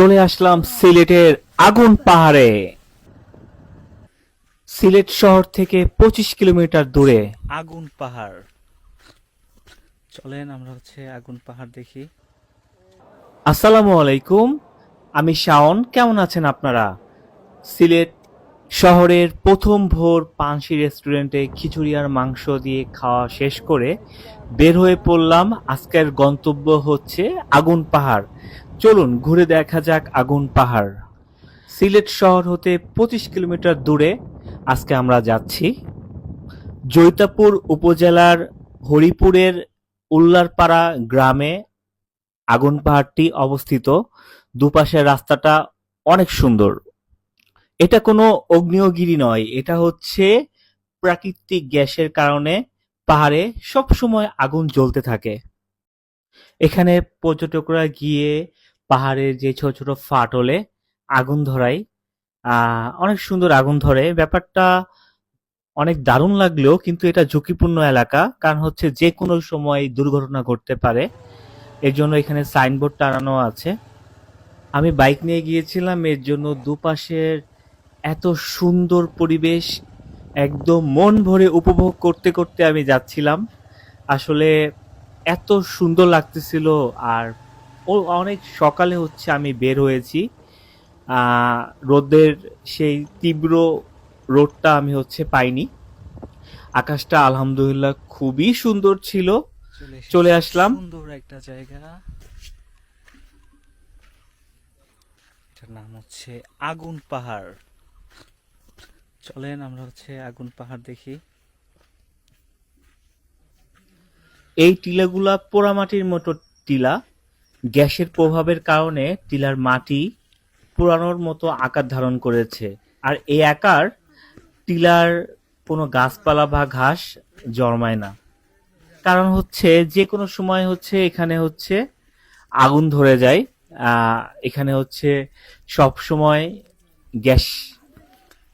চলে আসলাম সিলেটের আগুন পাহাড়ে। সিলেট শহর থেকে পঁচিশ কিলোমিটার দূরে। আগুন পাহাড়। চলেন আমরা হচ্ছে আগুন পাহাড় দেখি। আসসালামু আলাইকুম আমি শাওন। কেমন আছেন আপনারা? সিলেট শহরের প্রথম ভোর পানসি রেস্টুরেন্টে খিচুড়ি আর মাংস দিয়ে খাওয়া শেষ করে বের হয়ে পড়লাম। আজকের গন্তব্য হচ্ছে আগুন পাহাড়। চলুন ঘুরে দেখা যাক আগুন পাহাড়। সিলেট শহর হতে পঁচিশ কিলোমিটার দূরে আজকে আমরা যাচ্ছি। জৈতাপুর উপজেলার হরিপুরের উল্লারপাড়া গ্রামে আগুন পাহাড়টি অবস্থিত। দুপাশের রাস্তাটা অনেক সুন্দর। এটা কোনো অগ্নিয়গিরি নয়, এটা হচ্ছে প্রাকৃতিক গ্যাসের কারণে পাহাড়ে সব সময় আগুন জ্বলতে থাকে। এখানে পর্যটকরা গিয়ে পাহাড়ের যে ছোট ছোট ফাটলে আগুন আহ, অনেক সুন্দর আগুন ধরে। ব্যাপারটা অনেক দারুণ লাগলেও কিন্তু এটা ঝুঁকিপূর্ণ এলাকা, কারণ হচ্ছে যে কোনো সময় দুর্ঘটনা ঘটতে পারে। এর জন্য এখানে সাইনবোর্ড টানানো আছে। আমি বাইক নিয়ে গিয়েছিলাম, এর জন্য দুপাশের এত সুন্দর পরিবেশ, একদম মন ভরে উপভোগ করতে করতে আমি যাচ্ছিলাম। আসলে এত সুন্দর লাগতেছিল আর ও অনেক সকালে হচ্ছে আমি বের হয়েছি। আহ, রোদের সেই তীব্র রোদটা আমি হচ্ছে পাইনি। আকাশটা আলহামদুলিল্লাহ খুবই সুন্দর ছিল। চলে আসলাম। সুন্দর একটা জায়গা। এটার নাম হচ্ছে আগুন পাহাড়। চলেন আমরা হচ্ছে আগুন পাহাড় দেখি। এই টিলাগুলা পোড়ামাটির মতো টিলা। গ্যাসের প্রভাবের কারণে টিলার মাটি পোড়ানোর মতো আকার ধারণ করেছে। আর এই আকার টিলার কোনো গাছপালা বা ঘাস জন্মায় না। কারণ হচ্ছে যে কোনো সময় হচ্ছে এখানে হচ্ছে আগুন ধরে যায়। আহ, এখানে হচ্ছে সব সময় গ্যাস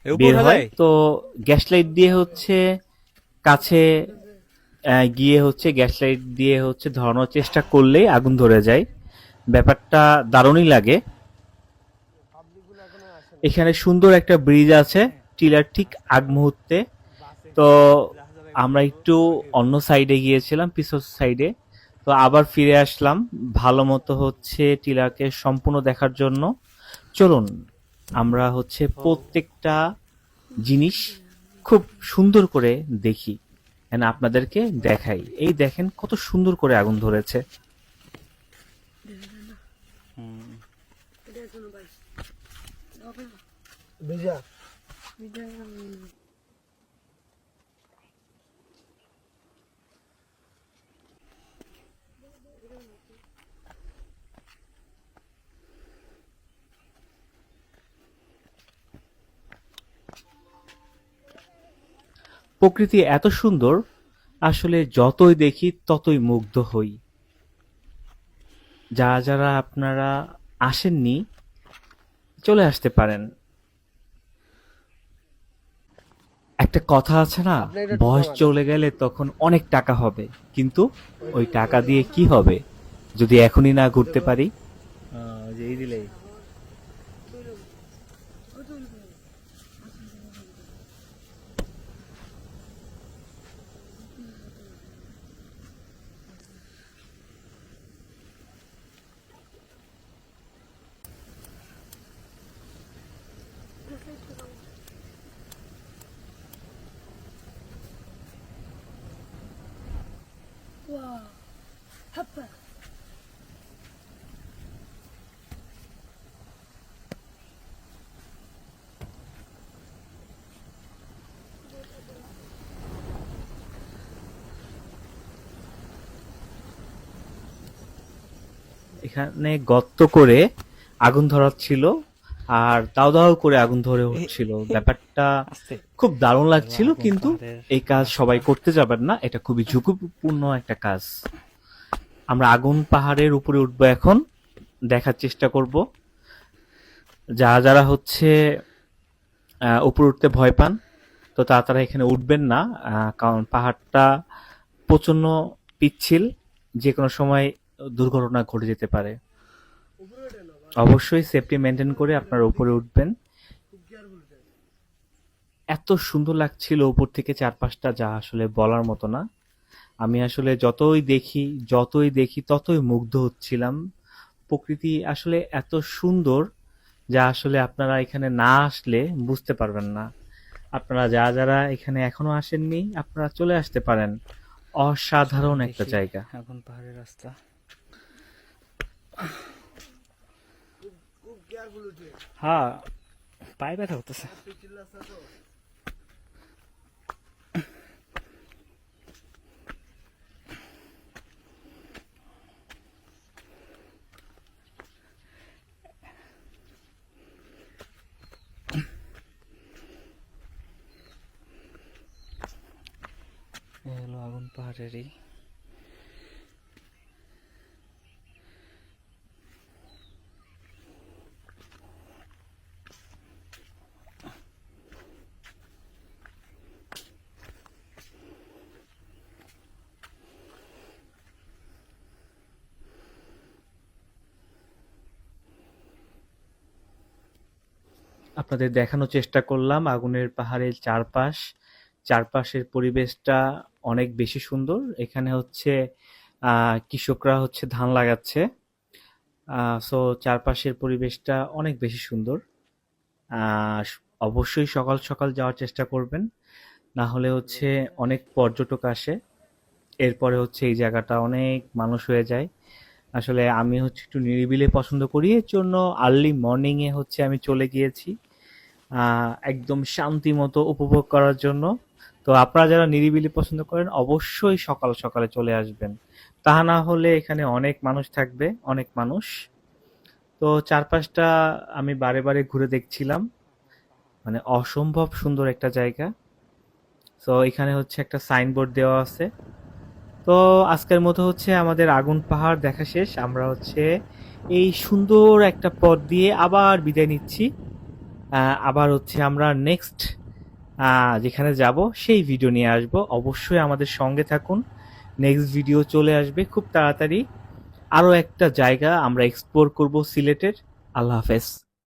বের হয়। তো গ্যাস লাইট দিয়ে হচ্ছে কাছে গিয়ে হচ্ছে গ্যাস লাইট দিয়ে হচ্ছে ধরানোর চেষ্টা করলেই আগুন ধরে যায়। ব্যাপারটা দারুণই লাগে। এখানে সুন্দর একটা ব্রিজ আছে, টিলার ঠিক আগ মুহূর্তে। তো আমরা একটু অন্য সাইডে গিয়েছিলাম পিছর সাইডে তো আবার ফিরে আসলাম, ভালো মতো হচ্ছে টিলাকে সম্পূর্ণ দেখার জন্য। চলুন, আমরা হচ্ছে প্রত্যেকটা জিনিস খুব সুন্দর করে দেখি। আপনাদেরকে দেখাই। এই দেখেন কত সুন্দর করে আগুন ধরেছে। প্রকৃতি এত সুন্দর আসলে যতই দেখি ততই মুগ্ধ হই। যারা যারা আপনারা আসেননি চলে আসতে পারেন। একটা কথা আছে না বয়স চলে গেলে তখন অনেক টাকা হবে কিন্তু ওই টাকা দিয়ে কি হবে? যদি এখনই না ঘুরতে পারি? যেই দিলেই। এখানে গর্ত করে আগুন ধরাচ্ছিল আর দাও দাও করে আগুন ধরে উঠছিল। ব্যাপারটা খুব দারুণ লাগছিল কিন্তু এই কাজ সবাই করতে যাবেন না এটা খুবই ঝুঁকিপূর্ণ একটা কাজ। আমরা আগুন পাহাড়ের উপরে উঠবো এখন দেখার চেষ্টা করব। যারা যারা হচ্ছে উপরে উঠতে ভয় পান তো তারা তারা এখানে উঠবেন না কারণ পাহাড়টা প্রচণ্ড পিচ্ছিল যে কোনো সময় দুর্ঘটনা ঘটে যেতে পারে। অবশ্যই সেফটি মেনটেন করে আপনারা উপরে উঠবেন। এত সুন্দর লাগছিল উপর থেকে চারপাশটা যা আসলে বলার মতো না। আমি আসলে যতই দেখি যতই দেখি ততই মুগ্ধ হচ্ছিলাম। প্রকৃতি আসলে এত সুন্দর যা আসলে আপনারা এখানে না আসলে বুঝতে পারবেন না। আপনারা যা যারা এখানে এখনও আসেননি আপনারা চলে আসতে পারেন। অসাধারণ একটা জায়গা। আগুন পাহাড়ের রাস্তা। হ্যাঁ পায়ে ব্যথা করতেছে এ হলো আগুন পাহাড়েরই আপনাদের দেখানোর চেষ্টা করলাম। আগুনের পাহাড়ের চারপাশ, চারপাশের পরিবেশটা অনেক বেশি সুন্দর। এখানে হচ্ছে কৃষকরা হচ্ছে ধান লাগাচ্ছে। সো চারপাশের পরিবেশটা অনেক বেশি সুন্দর। অবশ্যই সকাল সকাল যাওয়ার চেষ্টা করবেন। না হলে হচ্ছে অনেক পর্যটক আসে। এরপরে হচ্ছে এই জায়গাটা অনেক মানুষ হয়ে যায়। আসলে আমি হচ্ছে একটু নিরিবিলি পছন্দ করি। এর জন্য আর্লি মর্নিংয়ে হচ্ছে আমি চলে গিয়েছি। একদম শান্তি মতো উপভোগ করার জন্য। তো আপনারা যারা নিরিবিলি পছন্দ করেন, অবশ্যই সকাল সকালে চলে আসবেন। তা না হলে এখানে অনেক মানুষ থাকবে, অনেক মানুষ। তো চারপাশটা আমি বারে বারে ঘুরে দেখছিলাম। মানে অসম্ভব সুন্দর একটা জায়গা। তো এখানে হচ্ছে একটা সাইনবোর্ড দেওয়া আছে। তো আজকের মতো হচ্ছে আমাদের আগুন পাহাড় দেখা শেষ। আমরা হচ্ছে এই সুন্দর একটা পথ দিয়ে আবার বিদায় নিচ্ছি। আবার হচ্ছে আমরা নেক্সট যেখানে যাব, সেই ভিডিও নিয়ে আসব। অবশ্যই আমাদের সঙ্গে থাকুন। নেক্সট ভিডিও চলে আসবে খুব তাড়াতাড়ি। আরও একটা জায়গা আমরা এক্সপ্লোর করব সিলেটের। আল্লাহ হাফেজ।